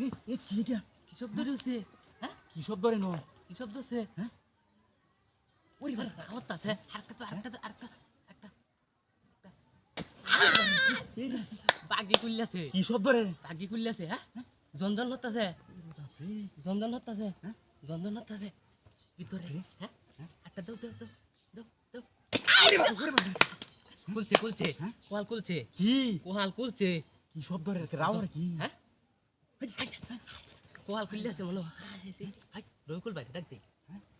এ কি এটা কি শব্দ রয়েছে হ্যাঁ? কি শব্দ রে নো? কি শব্দ আছে হ্যাঁ? ওরে ভাই খাওয়াত আছে। আরেকটা তো আরেকটা তো আরেকটা একটা বাগি কুল্লাছে কি শব্দ রে? বাগি কুল্লাছে হ্যাঁ? হতাছে। হতাছে। হ্যাঁ? হতাছে। ভিতরে হ্যাঁ? একটা দাও দাও দাও দাও দাও। কুলছে কুলছে হ্যাঁ? কোহাল কুলছে কি? কোহাল কুলছে কি শব্দ রে? রাও রে কি? হ্যাঁ? কোহাল খুললেছে মনে হয়। রবিকুল বাইরে ডাক দে।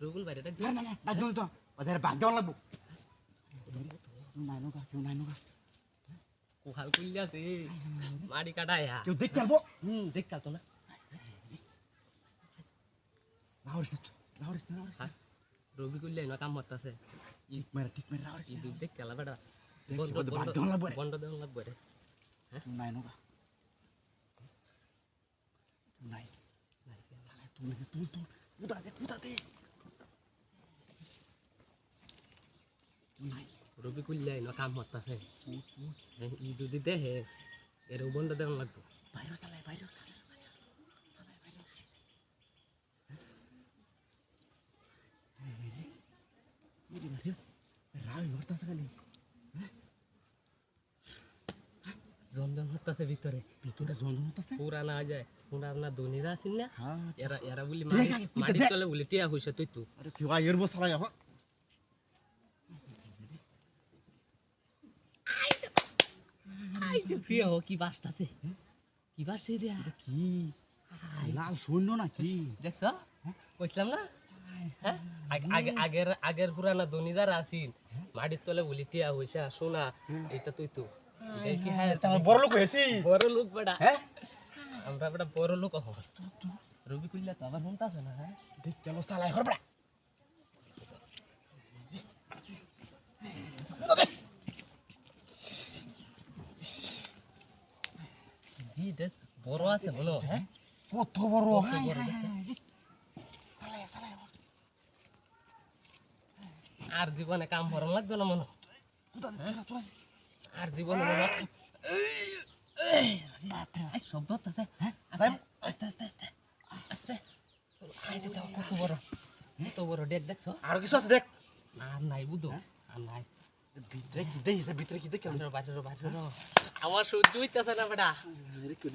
রবিকুল বাইরে ডাক দে। না না না না তো ওদের বাগ দেওয়া লাগবো। কেউ নাই নগা কেউ নাই নগা কোহাল খুললেছে মারি কাটায় কেউ দেখ খেলব হুম দেখ না। হ্যাঁ কাম ঠিক মেরে ঠিক মেরে দেখ খেলা বেটা বন্ধ বাগ বন্ধ দেওয়া লাগবো রে। বন্ধ লাগবে রে। কেউ নাই নাই শালা তুল তুল তুল দে দে নাই রবি করলে না কাম উঠ ই যদি দেহে এর বন্ধ দেওয়া লাগবে বাইরে চালাই বাইরে চালাই রাগ খালি জঞ্জন হতাছে ভিতরে। ভিতরে জন্ম হতাছে পুরা না যায় পুরা না ধনীরা আছেন না? হ্যাঁ। এরা এরা বলি দেখ। তলে বলি টিয়া হইছে তুই তো। আরে কি হয় এর বস চালাই এখন? টিয়া হো কি বাসতাছে? কি বাসছে রে? কি? লাল শূন্য না কি দেখছ কইছিলাম না? হ্যাঁ? আগে- আগে আগের আগের পুরানা ধনীদার আছিন। মাটির তলে বলি টিয়া হইছে সোনা এটা তুই তো। হ্যাঁ বড় লোক হয়েছি। বড় লোক বেটা। হ্যাঁ? আমরা বেটা বড় লোক হব। রবি কইলা তো আবার শুনতাছে না হ্যাঁ? দেখ চলো চালাই হর বড়া জি দেখ বড় আছে বলো হ্যাঁ? কত বড়? কত বড়। আর জীবনে কাম ভরম লাগবে না মনে হয়। আর জীবনে মনে হয় শব্দ আছে হ্যাঁ? আস্তে আস্তে আস্তে আস্তে আইতে দাও কত বড় কত বড় দেখ দেখছ? আরও কিছু আছে দেখ। আর নাই বুঝো আর নাই। বাইরে আমার সহ্য হইতেছে না বেটা।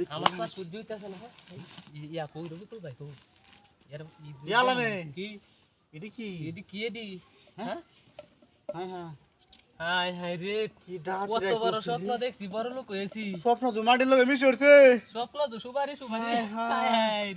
আমার তো সহ্য হইতেছে না ই- ইয়া কই রবি তো ভাই কই। কি? এটা কি? এদি কি এদি হ্যাঁ? হ্যাঁ হ্যাঁ। হাই হাই রে কি ডাক কত বড় স্বপ্ন দেখছি বড় লোক হয়েছি স্বপ্ন তো মাটির লগে মিশে উঠছে। স্বপ্ন তো সুপারি সুপারি হাই। হায়। হায়